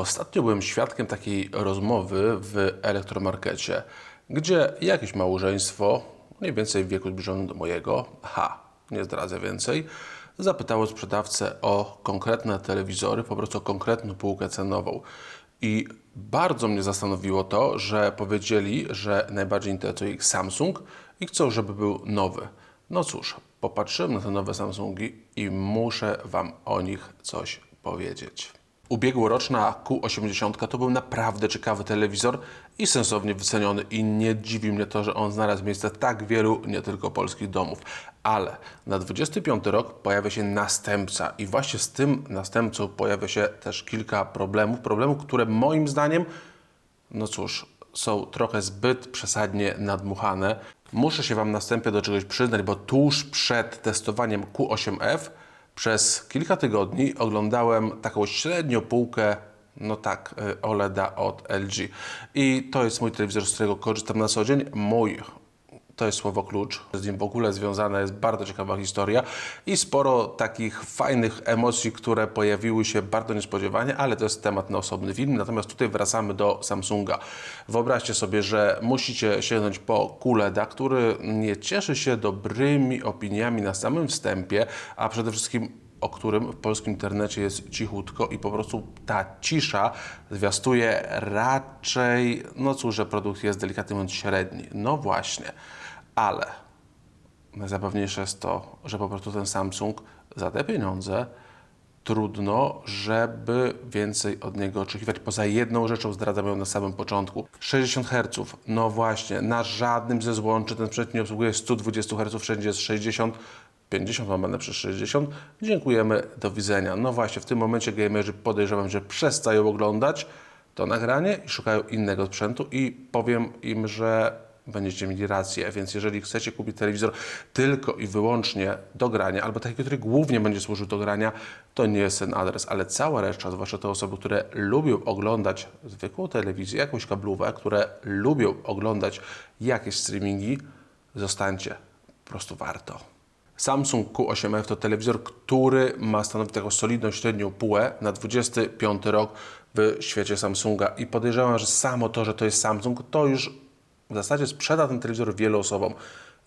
Ostatnio byłem świadkiem takiej rozmowy w elektromarkecie, gdzie jakieś małżeństwo, mniej więcej w wieku zbliżonym do mojego, ha, nie zdradzę więcej, zapytało sprzedawcę o konkretne telewizory, po prostu o konkretną półkę cenową. I bardzo mnie zastanowiło to, że powiedzieli, że najbardziej interesuje ich Samsung i chcą, żeby był nowy. No cóż, popatrzyłem na te nowe Samsungi i muszę Wam o nich coś powiedzieć. Ubiegłoroczna Q80 to był naprawdę ciekawy telewizor i sensownie wyceniony i nie dziwi mnie to, że on znalazł miejsce tak wielu, nie tylko polskich domów. Ale na 25 rok pojawia się następca i właśnie z tym następcą pojawia się też kilka problemów, problemów, które moim zdaniem no cóż, są trochę zbyt przesadnie nadmuchane. Muszę się Wam następnie do czegoś przyznać, bo tuż przed testowaniem Q8F przez kilka tygodni oglądałem taką średnią półkę, no tak, y, OLEDa od LG. I to jest mój telewizor, z którego korzystam na co dzień. Mój to jest słowo klucz. Z nim w ogóle związana jest bardzo ciekawa historia i sporo takich fajnych emocji, które pojawiły się bardzo niespodziewanie, ale to jest temat na osobny film. Natomiast tutaj wracamy do Samsunga. Wyobraźcie sobie, że musicie sięgnąć po QLEDa, który nie cieszy się dobrymi opiniami na samym wstępie, a przede wszystkim o którym w polskim internecie jest cichutko i po prostu ta cisza zwiastuje raczej, no cóż, że produkt jest delikatnie mówiąc średni. No właśnie, ale najzabawniejsze jest to, że po prostu ten Samsung za te pieniądze trudno, żeby więcej od niego oczekiwać. Poza jedną rzeczą zdradzam ją na samym początku. 60 Hz. No właśnie, na żadnym ze złączy ten sprzęt nie obsługuje 120 Hz, wszędzie jest 60 50 łamane przez 60. Dziękujemy, do widzenia. No właśnie, w tym momencie gamerzy podejrzewam, że przestają oglądać to nagranie i szukają innego sprzętu i powiem im, że będziecie mieli rację, więc jeżeli chcecie kupić telewizor tylko i wyłącznie do grania, albo taki, który głównie będzie służył do grania, to nie jest ten adres, ale cała reszta, zwłaszcza te osoby, które lubią oglądać zwykłą telewizję, jakąś kablówę, które lubią oglądać jakieś streamingi, zostańcie, po prostu warto. Samsung Q8F to telewizor, który ma stanowić taką solidną średnią półę na 25 rok w świecie Samsunga i podejrzewam, że samo to, że to jest Samsung, to już w zasadzie sprzeda ten telewizor wielu osobom.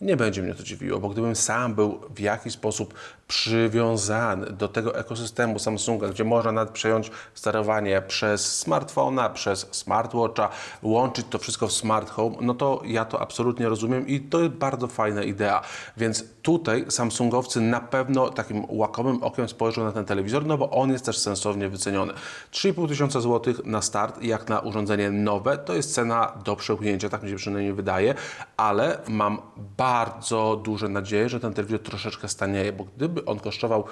Nie będzie mnie to dziwiło, bo gdybym sam był w jakiś sposób przywiązany do tego ekosystemu Samsunga, gdzie można nawet przejąć sterowanie przez smartfona, przez smartwatcha, łączyć to wszystko w smart home, no to ja to absolutnie rozumiem i to jest bardzo fajna idea. Więc tutaj Samsungowcy na pewno takim łakomym okiem spojrzą na ten telewizor, no bo on jest też sensownie wyceniony. 3,5 tysiąca złotych na start, jak na urządzenie nowe, to jest cena do przełknięcia, tak mi się przynajmniej wydaje, ale mam bardzo duże nadzieję, że ten telewizor troszeczkę stanieje, bo gdyby on kosztował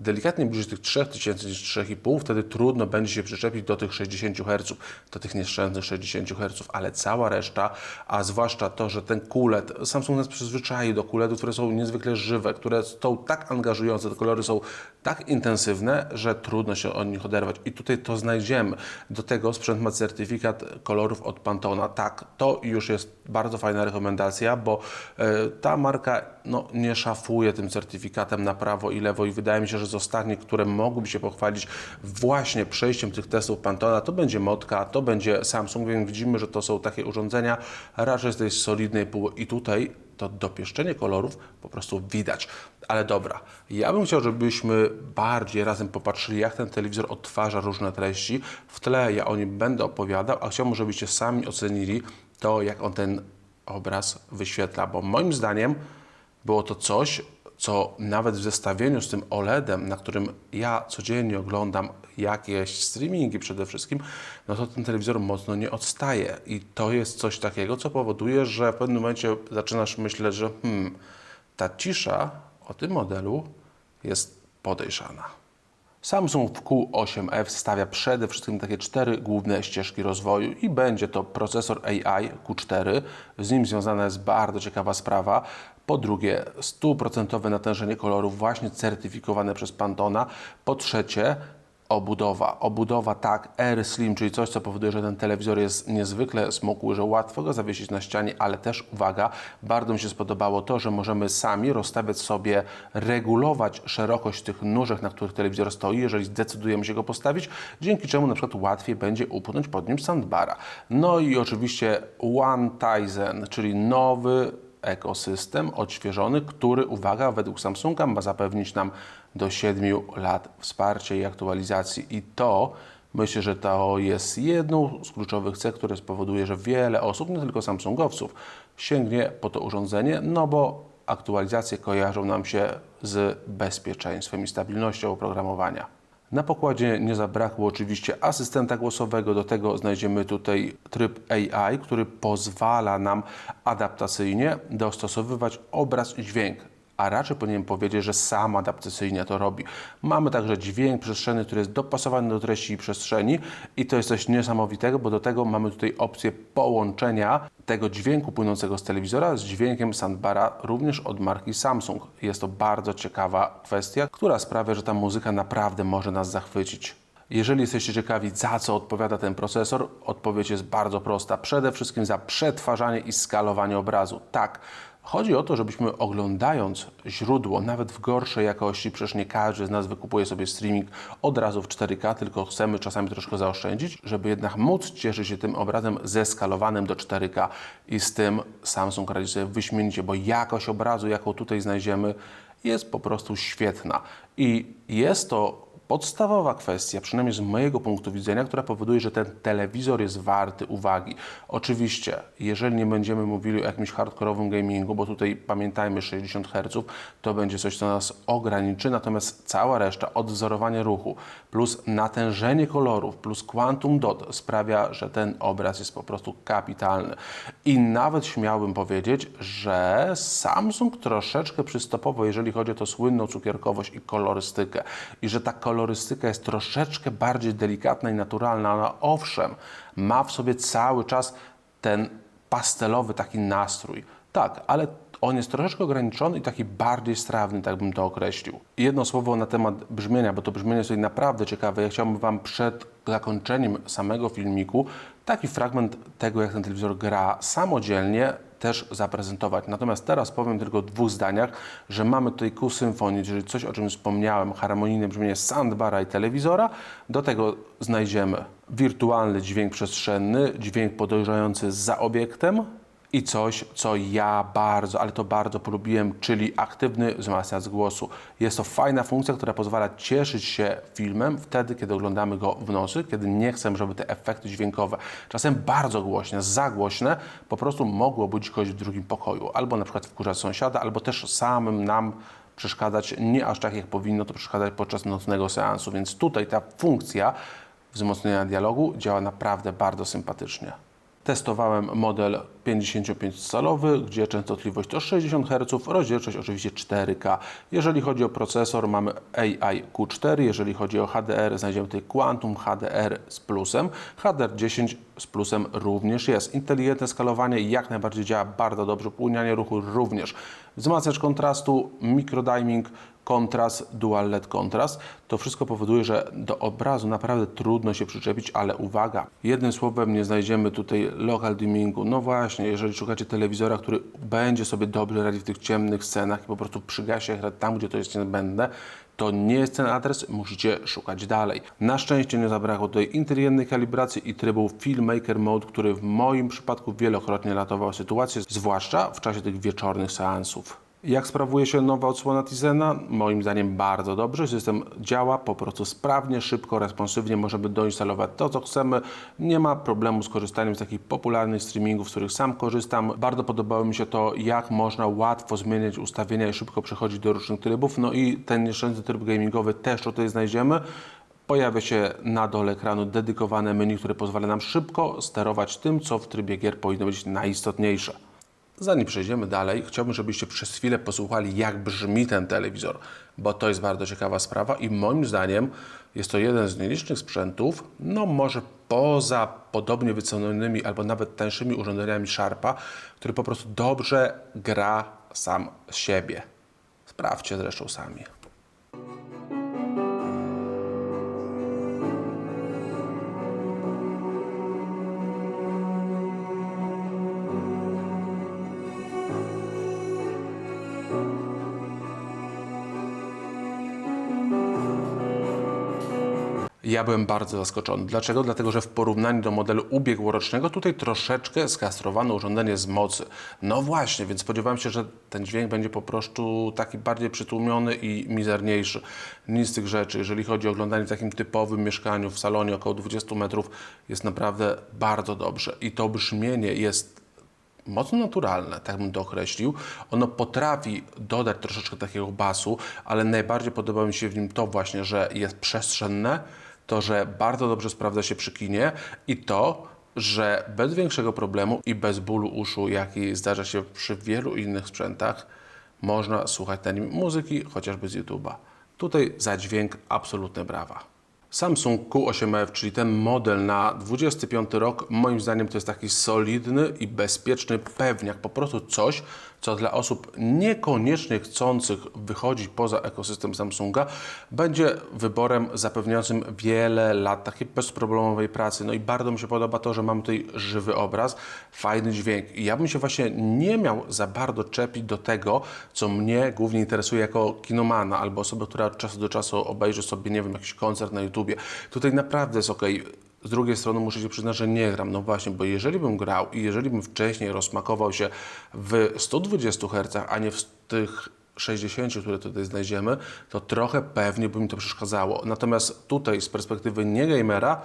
delikatnie bliżej tych 3000 niż 3,5, wtedy trudno będzie się przyczepić do tych 60 Hz, do tych nieszczęsnych 60 Hz, ale cała reszta, a zwłaszcza to, że ten QLED, Samsung nas przyzwyczaił do QLEDów, które są niezwykle żywe, które są tak angażujące, te kolory są tak intensywne, że trudno się od nich oderwać. I tutaj to znajdziemy. Do tego sprzęt ma certyfikat kolorów od Pantona. Tak, to już jest bardzo fajna rekomendacja, bo e, ta marka no, nie szafuje tym certyfikatem na prawo i lewo i wydaje mi się, że z ostatnich, które mogłyby się pochwalić właśnie przejściem tych testów Pantona, to będzie Motka, to będzie Samsung, więc widzimy, że to są takie urządzenia raczej z tej solidnej pół i tutaj to dopieszczenie kolorów po prostu widać. Ale dobra, ja bym chciał, żebyśmy bardziej razem popatrzyli, jak ten telewizor odtwarza różne treści. W tle ja o nim będę opowiadał, a chciałbym, żebyście sami ocenili to, jak on ten obraz wyświetla, bo moim zdaniem było to coś, co nawet w zestawieniu z tym OLEDem, na którym ja codziennie oglądam jakieś streamingi przede wszystkim, no to ten telewizor mocno nie odstaje. I to jest coś takiego, co powoduje, że w pewnym momencie zaczynasz myśleć, że hmm, ta cisza o tym modelu jest podejrzana. Samsung w Q8F stawia przede wszystkim takie cztery główne ścieżki rozwoju i będzie to procesor AI Q4. Z nim związana jest bardzo ciekawa sprawa. Po drugie, stuprocentowe natężenie kolorów właśnie certyfikowane przez Pantona. Po trzecie, obudowa. Obudowa tak, Air Slim, czyli coś, co powoduje, że ten telewizor jest niezwykle smukły, że łatwo go zawiesić na ścianie, ale też uwaga, bardzo mi się spodobało to, że możemy sami rozstawiać sobie, regulować szerokość tych nóżek, na których telewizor stoi, jeżeli zdecydujemy się go postawić, dzięki czemu na przykład łatwiej będzie upchnąć pod nim soundbara. No i oczywiście One Tizen, czyli nowy ekosystem odświeżony, który, uwaga, według Samsunga ma zapewnić nam do 7 lat wsparcia i aktualizacji. I to myślę, że to jest jedną z kluczowych cech, które spowoduje, że wiele osób, nie tylko Samsungowców, sięgnie po to urządzenie, no bo aktualizacje kojarzą nam się z bezpieczeństwem i stabilnością oprogramowania. Na pokładzie nie zabrakło oczywiście asystenta głosowego, do tego znajdziemy tutaj tryb AI, który pozwala nam adaptacyjnie dostosowywać obraz i dźwięk, a raczej powinienem powiedzieć, że sam adaptacyjnie to robi. Mamy także dźwięk przestrzenny, który jest dopasowany do treści i przestrzeni i to jest coś niesamowitego, bo do tego mamy tutaj opcję połączenia tego dźwięku płynącego z telewizora z dźwiękiem soundbara również od marki Samsung. Jest to bardzo ciekawa kwestia, która sprawia, że ta muzyka naprawdę może nas zachwycić. Jeżeli jesteście ciekawi, za co odpowiada ten procesor, odpowiedź jest bardzo prosta. Przede wszystkim za przetwarzanie i skalowanie obrazu. Tak, chodzi o to, żebyśmy oglądając źródło, nawet w gorszej jakości, przecież nie każdy z nas wykupuje sobie streaming od razu w 4K, tylko chcemy czasami troszkę zaoszczędzić, żeby jednak móc cieszyć się tym obrazem zeskalowanym do 4K. I z tym Samsung radzi sobie wyśmienicie, bo jakość obrazu, jaką tutaj znajdziemy, jest po prostu świetna. I jest to podstawowa kwestia, przynajmniej z mojego punktu widzenia, która powoduje, że ten telewizor jest warty uwagi. Oczywiście, jeżeli nie będziemy mówili o jakimś hardkorowym gamingu, bo tutaj pamiętajmy 60 Hz, to będzie coś, co nas ograniczy, natomiast cała reszta, odwzorowanie ruchu, plus natężenie kolorów, plus quantum dot sprawia, że ten obraz jest po prostu kapitalny. I nawet śmiałbym powiedzieć, że Samsung troszeczkę przystopował, jeżeli chodzi o to słynną cukierkowość i kolorystykę. I że ta kolorystyka jest troszeczkę bardziej delikatna i naturalna. Ona owszem, ma w sobie cały czas ten pastelowy taki nastrój. Tak, ale on jest troszeczkę ograniczony i taki bardziej strawny, tak bym to określił. Jedno słowo na temat brzmienia, bo to brzmienie jest tutaj naprawdę ciekawe. Ja chciałbym Wam przed zakończeniem samego filmiku taki fragment tego, jak ten telewizor gra samodzielnie, też zaprezentować. Natomiast teraz powiem tylko w dwóch zdaniach, że mamy tutaj ku symfonii, czyli coś, o czym wspomniałem, harmonijne brzmienie soundbara i telewizora. Do tego znajdziemy wirtualny dźwięk przestrzenny, dźwięk podążający za obiektem, i coś, co ja bardzo, ale to bardzo polubiłem, czyli aktywny wzmacniacz głosu. Jest to fajna funkcja, która pozwala cieszyć się filmem wtedy, kiedy oglądamy go w nocy, kiedy nie chcę, żeby te efekty dźwiękowe, czasem bardzo głośne, za głośne, po prostu mogły budzić kogoś w drugim pokoju, albo na przykład wkurzać sąsiada, albo też samym nam przeszkadzać, nie aż tak jak powinno to przeszkadzać podczas nocnego seansu. Więc tutaj ta funkcja wzmocnienia dialogu działa naprawdę bardzo sympatycznie. Testowałem model 55-calowy, gdzie częstotliwość to 60 Hz, rozdzielczość oczywiście 4K. Jeżeli chodzi o procesor, mamy AI Q4, jeżeli chodzi o HDR, znajdziemy tutaj Quantum HDR z plusem. HDR10 z plusem również jest. Inteligentne skalowanie jak najbardziej działa bardzo dobrze, upłynnianie ruchu również. Wzmacniacz kontrastu, microdiming, kontrast, dual LED kontrast. To wszystko powoduje, że do obrazu naprawdę trudno się przyczepić, ale uwaga, jednym słowem nie znajdziemy tutaj local dimmingu. No właśnie, jeżeli szukacie telewizora, który będzie sobie dobrze radzić w tych ciemnych scenach i po prostu przygasi ekran tam, gdzie to jest niezbędne, to nie jest ten adres, musicie szukać dalej. Na szczęście nie zabrakło tutaj inteligentnej kalibracji i trybu Filmmaker Mode, który w moim przypadku wielokrotnie ratował sytuację, zwłaszcza w czasie tych wieczornych seansów. Jak sprawuje się nowa odsłona Tizena? Moim zdaniem bardzo dobrze. System działa po prostu sprawnie, szybko, responsywnie. Możemy doinstalować to, co chcemy. Nie ma problemu z korzystaniem z takich popularnych streamingów, z których sam korzystam. Bardzo podobało mi się to, jak można łatwo zmieniać ustawienia i szybko przechodzić do różnych trybów. No i ten nieszczęsny tryb gamingowy też tutaj znajdziemy. Pojawia się na dole ekranu dedykowane menu, które pozwala nam szybko sterować tym, co w trybie gier powinno być najistotniejsze. Zanim przejdziemy dalej, chciałbym, żebyście przez chwilę posłuchali, jak brzmi ten telewizor, bo to jest bardzo ciekawa sprawa i moim zdaniem jest to jeden z nielicznych sprzętów, no może poza podobnie wycenionymi albo nawet tańszymi urządzeniami Sharpa, który po prostu dobrze gra sam z siebie. Sprawdźcie zresztą sami. Ja byłem bardzo zaskoczony. Dlaczego? Dlatego, że w porównaniu do modelu ubiegłorocznego tutaj troszeczkę skastrowano urządzenie z mocy. No właśnie, więc spodziewałem się, że ten dźwięk będzie po prostu taki bardziej przytłumiony i mizerniejszy. Nic z tych rzeczy. Jeżeli chodzi o oglądanie w takim typowym mieszkaniu w salonie około 20 metrów, jest naprawdę bardzo dobrze. I to brzmienie jest mocno naturalne, tak bym to określił. Ono potrafi dodać troszeczkę takiego basu, ale najbardziej podoba mi się w nim to właśnie, że jest przestrzenne, to, że bardzo dobrze sprawdza się przy kinie i to, że bez większego problemu i bez bólu uszu, jaki zdarza się przy wielu innych sprzętach, można słuchać na nim muzyki, chociażby z YouTube'a. Tutaj za dźwięk absolutne brawa. Samsung Q8F, czyli ten model na 25 rok, moim zdaniem to jest taki solidny i bezpieczny pewniak. Po prostu coś, co dla osób niekoniecznie chcących wychodzić poza ekosystem Samsunga, będzie wyborem zapewniającym wiele lat takiej bezproblemowej pracy. No i bardzo mi się podoba to, że mamy tutaj żywy obraz, fajny dźwięk. I ja bym się właśnie nie miał za bardzo czepić do tego, co mnie głównie interesuje jako kinomana albo osoba, która od czasu do czasu obejrzy sobie, nie wiem, jakiś koncert na YouTubie. Tutaj naprawdę jest ok. Z drugiej strony muszę się przyznać, że nie gram. No właśnie, bo jeżeli bym grał i jeżeli bym wcześniej rozmakował się w 120 Hz, a nie w tych 60, które tutaj znajdziemy, to trochę pewnie by mi to przeszkadzało. Natomiast tutaj z perspektywy nie gamera,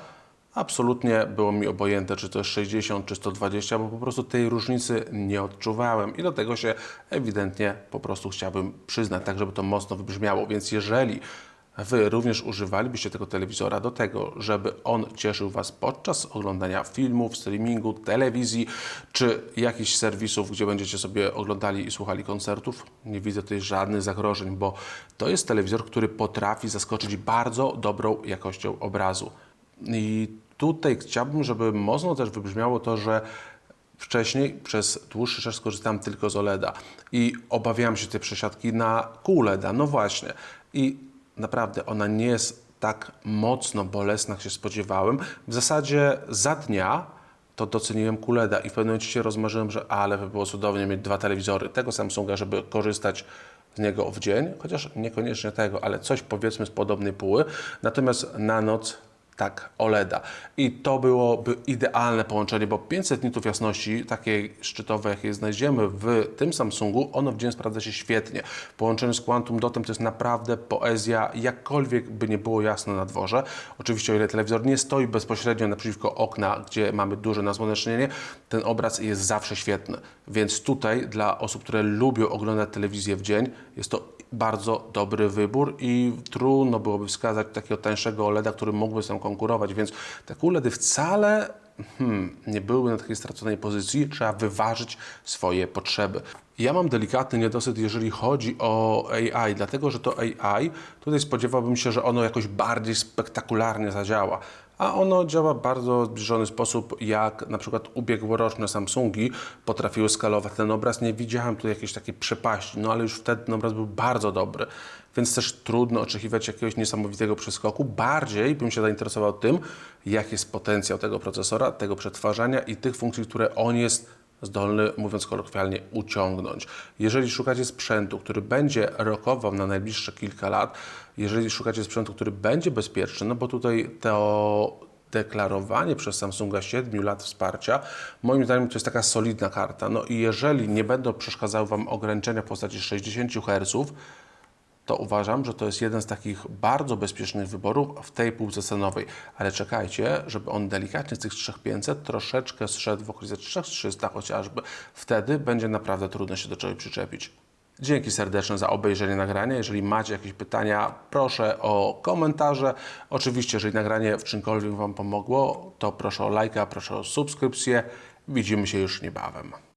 absolutnie było mi obojęte, czy to jest 60 czy 120, bo po prostu tej różnicy nie odczuwałem i do tego się ewidentnie po prostu chciałbym przyznać, tak żeby to mocno wybrzmiało. Więc jeżeli Wy również używalibyście tego telewizora do tego, żeby on cieszył Was podczas oglądania filmów, streamingu, telewizji czy jakichś serwisów, gdzie będziecie sobie oglądali i słuchali koncertów. Nie widzę tutaj żadnych zagrożeń, bo to jest telewizor, który potrafi zaskoczyć bardzo dobrą jakością obrazu. I tutaj chciałbym, żeby mocno też wybrzmiało to, że Wcześniej przez dłuższy czas korzystałem tylko z OLEDa i obawiałem się tej przesiadki na QLEDa. No właśnie. I naprawdę ona nie jest tak mocno bolesna, jak się spodziewałem. W zasadzie za dnia to doceniłem QLEDa i w pewnym momencie się rozmarzyłem, że ale by było cudownie mieć dwa telewizory tego Samsunga, żeby korzystać z niego w dzień, chociaż niekoniecznie tego, ale coś powiedzmy z podobnej póły. Natomiast na noc tak, OLEDa. I to byłoby idealne połączenie, bo 500 nitów jasności, takiej szczytowej, jakiej znajdziemy w tym Samsungu, ono w dzień sprawdza się świetnie. W połączeniu z Quantum Dotem to jest naprawdę poezja, jakkolwiek by nie było jasno na dworze. Oczywiście o ile telewizor nie stoi bezpośrednio naprzeciwko okna, gdzie mamy duże nasłonecznienie, ten obraz jest zawsze świetny. Więc tutaj dla osób, które lubią oglądać telewizję w dzień, jest to bardzo dobry wybór i trudno byłoby wskazać takiego tańszego OLEDa, który mógłby tym konkurować, więc te QLEDy wcale hmm, nie byłyby na takiej straconej pozycji, trzeba wyważyć swoje potrzeby. Ja mam delikatny niedosyt, jeżeli chodzi o AI, dlatego że to AI, tutaj spodziewałbym się, że ono jakoś bardziej spektakularnie zadziała a ono działa w bardzo zbliżony sposób, jak na przykład ubiegłoroczne Samsungi potrafiły skalować ten obraz. Nie widziałem tu jakiejś takiej przepaści, no ale już wtedy ten obraz był bardzo dobry, więc też trudno oczekiwać jakiegoś niesamowitego przeskoku. Bardziej bym się zainteresował tym, jaki jest potencjał tego procesora, tego przetwarzania i tych funkcji, które on jest zdolny, mówiąc kolokwialnie, uciągnąć. Jeżeli szukacie sprzętu, który będzie rokował na najbliższe kilka lat, jeżeli szukacie sprzętu, który będzie bezpieczny, no bo tutaj to deklarowanie przez Samsunga 7 lat wsparcia, moim zdaniem to jest taka solidna karta. No i jeżeli nie będą przeszkadzały Wam ograniczenia w postaci 60 Hz, to uważam, że to jest jeden z takich bardzo bezpiecznych wyborów w tej półce cenowej. Ale czekajcie, żeby on delikatnie z tych 3500 troszeczkę zszedł w okolice 3300 chociażby. Wtedy będzie naprawdę trudno się do czegoś przyczepić. Dzięki serdeczne za obejrzenie nagrania. Jeżeli macie jakieś pytania, proszę o komentarze. Oczywiście, jeżeli nagranie w czymkolwiek Wam pomogło, to proszę o lajka, proszę o subskrypcję. Widzimy się już niebawem.